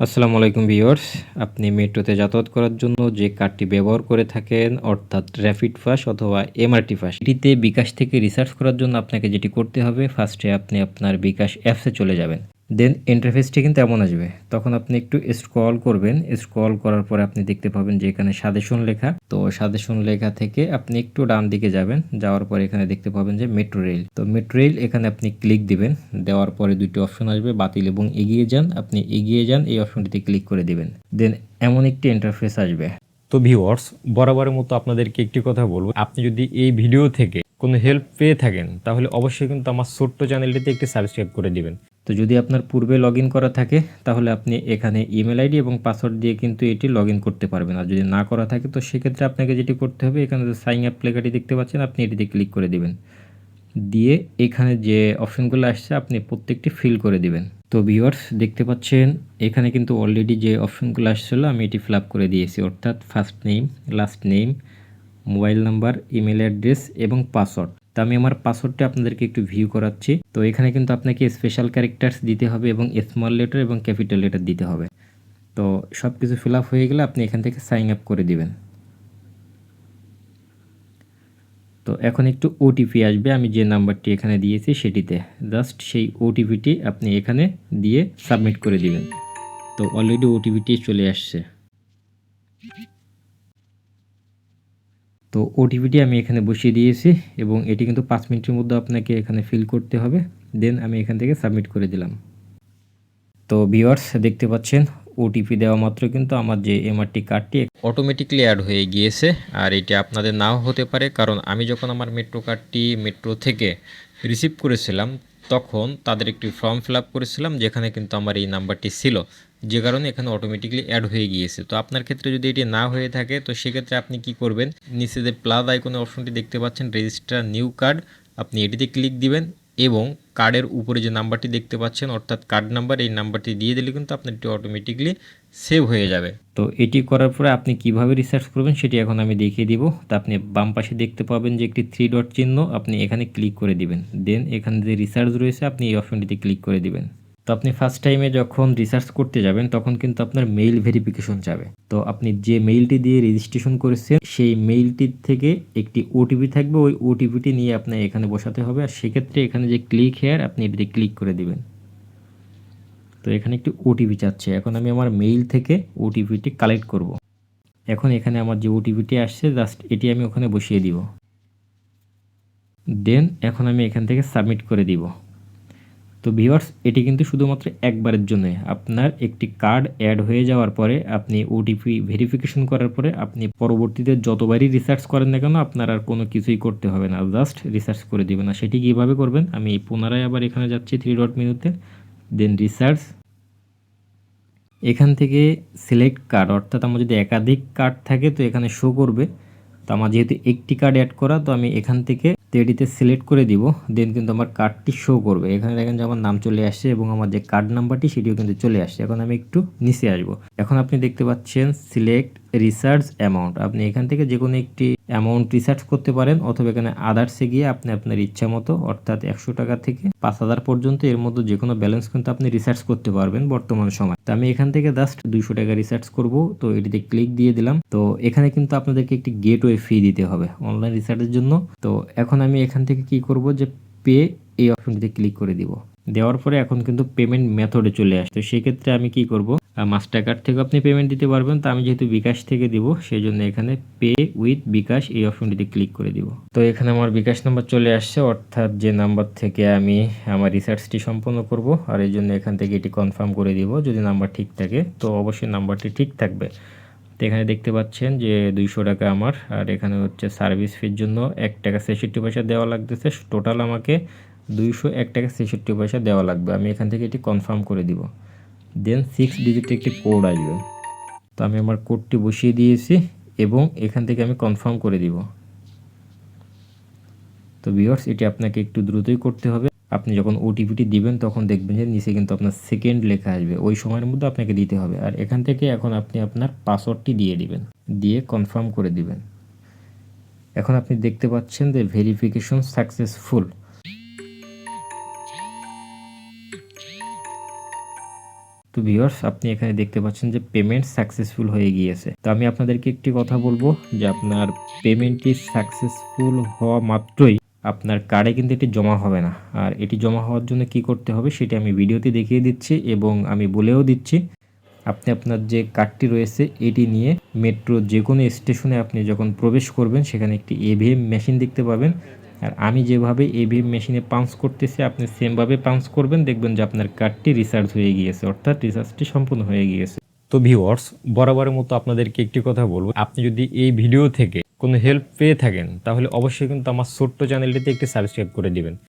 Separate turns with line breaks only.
আসসালামু আলাইকুম ভিউয়ার্স, আপনি মেট্রোতে যাতায়াত করার জন্য যে কার্ডটি ব্যবহার করে থাকেন, অর্থাৎ র্যাপিড ফাস অথবা এমআরটি ফাস এটিতে বিকাশ থেকে রিসার্চ করার জন্য আপনাকে যেটি করতে হবে ফার্স্টে আপনি আপনার বিকাশ অ্যাপসে চলে যাবেন। দেন ইন্টারফেসটি কিন্তু এমন আসবে। তখন আপনি একটু স্ক্রল করবেন। স্ক্রল করার পরে আপনি দেখতে পাবেন যে এখানে সাজেশন লেখা। তো সাজেশন লেখা থেকে আপনি একটু ডান দিকে যাবেন। যাওয়ার পরে এখানে দেখতে পাবেন যে মেট্রো রেল তো মেট্রো রেল এখানে আপনি ক্লিক দিবেন। দেওয়ার পরে দুটি অপশন আসবে, বাতিল এবং এগিয়ে যান। আপনি এগিয়ে যান, এই অপশনটিতে ক্লিক করে দিবেন। দেন এমন একটি ইন্টারফেস আসবে।
তো ভিউয়ার্স বরাবরের মতো আপনাদেরকে একটি কথা বলব। আপনি যদি এই ভিডিও থেকে কোনো হেল্প পেয়ে থাকেন, তাহলে অবশ্যই কিন্তু আমার ছোট্ট চ্যানেলটিতে একটি সাবস্ক্রাইব করে দিবেন।
তো যদি আপনার পূর্বে লগ করা থাকে, তাহলে আপনি এখানে ইমেল আইডি এবং পাসওয়ার্ড দিয়ে কিন্তু এটি লগ করতে পারবেন। আর যদি না করা থাকে, তো সেক্ষেত্রে আপনাকে যেটি করতে হবে, এখানে যে সাইন আপ লেখাটি দেখতে পাচ্ছেন, আপনি এটিতে ক্লিক করে দিবেন। দিয়ে এখানে যে অপশনগুলো আসছে, আপনি প্রত্যেকটি ফিল করে দিবেন। তো ভিউয়ার্স দেখতে পাচ্ছেন, এখানে কিন্তু অলরেডি যে অপশনগুলো আসছিল, আমি এটি ফিল করে দিয়েছি। অর্থাৎ first name last name mobile number email address এবং পাসওয়ার্ড তো আমি আমার পাসওয়ার্ডটা আপনাদেরকে একটু ভিউ করাচ্ছি। তো এখানে কিন্তু আপনাকে স্পেশাল ক্যারেক্টার্স দিতে হবে এবং স্মল লেটার এবং ক্যাপিটাল লেটার দিতে হবে। তো সব কিছু ফিল আপ হয়ে গেলে আপনি এখান থেকে সাইন আপ করে দিবেন। তো এখন একটু ওটিপি আসবে। আমি যে নাম্বারটি এখানে দিয়েছি সেটিতে জাস্ট সেই ওটিপিটি আপনি এখানে দিয়ে সাবমিট করে দিবেন। তো অলরেডি ওটিপিটি চলে আসছে। তো ওটিপিটি আমি এখানে বসিয়ে দিয়েছি এবং এটি কিন্তু পাঁচ মিনিটের মধ্যে আপনাকে এখানে ফিল করতে হবে। দেন আমি এখান থেকে সাবমিট করে দিলাম। তো ভিওয়ার্স দেখতে পাচ্ছেন ওটিপি দেওয়া মাত্র কিন্তু আমার যে এমআরটি কার্ডটি অটোমেটিকলি অ্যাড হয়ে গিয়েছে। আর এটি আপনাদের নাও হতে পারে, কারণ আমি যখন আমার মেট্রো কার্ডটি মেট্রো থেকে রিসিভ করেছিলাম, তখন তাদের একটি ফর্ম ফিল করেছিলাম, যেখানে কিন্তু আমার এই নাম্বারটি ছিল। যে কারণে এখানে অটোমেটিকলি অ্যাড হয়ে গিয়েছে। তো আপনার ক্ষেত্রে যদি এটি না হয়ে থাকে, তো সেক্ষেত্রে আপনি কি করবেন? নিচে যে প্লাস আইকনের অপশনটি দেখতে পাচ্ছেন রেজিস্টার নিউ কার্ড আপনি এটিতে ক্লিক দিবেন এবং কার্ডের উপরে যে নাম্বারটি দেখতে পাচ্ছেন, অর্থাৎ কার্ড নাম্বার এই নাম্বারটি দিয়ে দিলে কিন্তু আপনার এটি অটোমেটিকলি সেভ হয়ে যাবে। তো এটি করার পরে আপনি কীভাবে রিসার্চ করবেন সেটি এখন আমি দেখিয়ে দিব। তো আপনি বাম পাশে দেখতে পাবেন যে একটি থ্রি ডট চিহ্ন, আপনি এখানে ক্লিক করে দিবেন। দেন এখানে যে রিসার্চ রয়েছে, আপনি এই অপশনটিতে ক্লিক করে দিবেন। তো আপনি ফার্স্ট টাইমে যখন রিসার্চ করতে যাবেন, তখন কিন্তু আপনার মেইল ভেরিফিকেশন যাবে। তো আপনি যে মেইলটি দিয়ে রেজিস্ট্রেশন করেছেন, সেই মেইলটির থেকে একটি ওটিপি থাকবে। ওই ওটিপিটি নিয়ে আপনার এখানে বসাতে হবে। আর সেক্ষেত্রে এখানে যে ক্লিক হেয়ার আপনি এটিতে ক্লিক করে দিবেন। তো এখানে একটি ওটিপি চাচ্ছে। এখন আমি আমার মেইল থেকে ওটিপিটি কালেক্ট করব। এখন এখানে আমার যে ওটিপিটি আসছে জাস্ট এটি আমি ওখানে বসিয়ে দিব। দেন এখন আমি এখান থেকে সাবমিট করে দিব। তো ভিউয়ার্স, এটি কিন্তু শুধুমাত্র একবারের জন্য। আপনার একটি কার্ড অ্যাড হয়ে যাওয়ার পরে আপনি ওটিপি ভেরিফিকেশন করার পরে আপনি পরবর্তীতে যতবারই রিসার্চ করেন না কেন, আপনার আর কোনো কিছুই করতে হবে না। জাস্ট রিসার্চ করে দিবেন। না সেটি কীভাবে করবেন, আমি পুনরায় আবার এখানে যাচ্ছি থ্রি ডট মেনুতে দেন রিসার্চ এখান থেকে সিলেক্ট কার্ড অর্থাৎ আমার যদি একাধিক কার্ড থাকে, তো এখানে শো করবে। তো আমার যেহেতু একটি কার্ড অ্যাড করা, তো আমি এখান থেকে এটিতে সিলেক্ট করে দিব দেন কিন্তু আমার কার্ডটি শো করবে। এখানে দেখেন যে আমার নাম চলে আসছে এবং আমার যে কার্ড নাম্বারটি সেটিও কিন্তু চলে আসছে। এখন আমি একটু নিচে আসব। এখন আপনি দেখতে পাচ্ছেন সিলেক্ট রিসার্চ অ্যামাউন্ট আপনি এখান থেকে যে কোনো একটি অ্যামাউন্ট রিসার্চ করতে পারেন, অথবা এখানে আদার্সে গিয়ে আপনি আপনার ইচ্ছা মতো, অর্থাৎ একশো টাকা থেকে পাঁচ হাজার পর্যন্ত এর মধ্যে যে কোনো ব্যালেন্স কিন্তু আপনি রিসার্চ করতে পারবেন বর্তমান সময়। তো আমি এখান থেকে জাস্ট দুইশো টাকা রিসার্চ করব। তো এটিতে ক্লিক দিয়ে দিলাম। তো এখানে কিন্তু আপনাদেরকে একটি গেটওয়ে ফি দিতে হবে অনলাইন রিসার্চের জন্য। তো এখন আমি এখান থেকে কি করব যে পে এই অপশনটিতে ক্লিক করে দিব। দেওয়ার পরে এখন কিন্তু পেমেন্ট মেথডে চলে আসে। তো সেক্ষেত্রে আমি কি করব? মাস্টার কার্ড থেকে আপনি পেমেন্ট দিতে পারবেন। তো আমি যেহেতু বিকাশ থেকে দিব সেই জন্য এখানে পে উইথ বিকাশ এই অপশনটিতে ক্লিক করে দিব। তো এখানে আমার বিকাশ নাম্বার চলে আসছে, অর্থাৎ যে নাম্বার থেকে আমি আমার রিসার্চটি সম্পন্ন করব, আর এই জন্য এখান থেকে এটি কনফার্ম করে দিব, যদি নাম্বার ঠিক থাকে। তো অবশ্যই নাম্বারটি ঠিক থাকবে। তো এখানে দেখতে পাচ্ছেন যে দুইশো টাকা আমার, আর এখানে হচ্ছে সার্ভিস ফির জন্য এক টাকা ছেষট্টি পয়সা দেওয়া লাগতেছে। টোটাল আমাকে দুইশো এক টাকা ছেষট্টি পয়সা দেওয়া লাগবে। আমি এখান থেকে এটি কনফার্ম করে দিব। দেন সিক্স ডিজিটের একটি কোড আসবে। তো আমি আমার কোডটি বসিয়ে দিয়েছি এবং এখান থেকে আমি কনফার্ম করে দিব। তো ভিওর্স এটি আপনাকে একটু দ্রুতই করতে হবে। আপনি যখন ওটিপিটি দিবেন, তখন দেখবেন যে নিচে কিন্তু আপনার সেকেন্ড লেখা আসবে। ওই সময়ের মধ্যে আপনাকে দিতে হবে। আর এখান থেকে এখন আপনি আপনার পাসওয়ার্ডটি দিয়ে দিবেন। দিয়ে কনফার্ম করে দিবেন। এখন আপনি দেখতে পাচ্ছেন যে ভেরিফিকেশন সাকসেসফুল তো ভিউয়ার্স আপনি এখানে দেখতে পাচ্ছেন যে পেমেন্ট সাকসেসফুল হয়ে গিয়েছে। তো আমি আপনাদেরকে একটি কথা বলব যে আপনার পেমেন্টটি সাকসেসফুল হওয়া মাত্রই আপনার কার্ডে কিন্তু এটি জমা হবে না। আর এটি জমা হওয়ার জন্য কি করতে হবে সেটি আমি ভিডিওতে দেখিয়ে দিচ্ছি এবং আমি বলেও দিচ্ছি, আপনি আপনার যে কার্ডটি রয়েছে এটি নিয়ে মেট্রো যে কোনো স্টেশনে আপনি যখন প্রবেশ করবেন, সেখানে একটি এভিএম মেশিন দেখতে পাবেন। আর আমি যেভাবে এভিএম মেশিনে পাঞ্চ করতেছি, আপনি সেমভাবে পাঞ্চ করবেন, দেখবেন যে আপনার কার্ডটি রিচার্জ হয়ে গিয়েছে, অর্থাৎ রিচার্জটি সম্পূর্ণ হয়ে গিয়েছে।
তো ভিউয়ার্স বরাবরের মতো আপনাদেরকে একটি কথা বলব, আপনি যদি এই ভিডিও থেকে কোনো হেল্প পেয়ে থাকেন, তাহলে অবশ্যই কিন্তু আমার ছোট্ট চ্যানেলটিতে একটি সাবস্ক্রাইব করে দিবেন।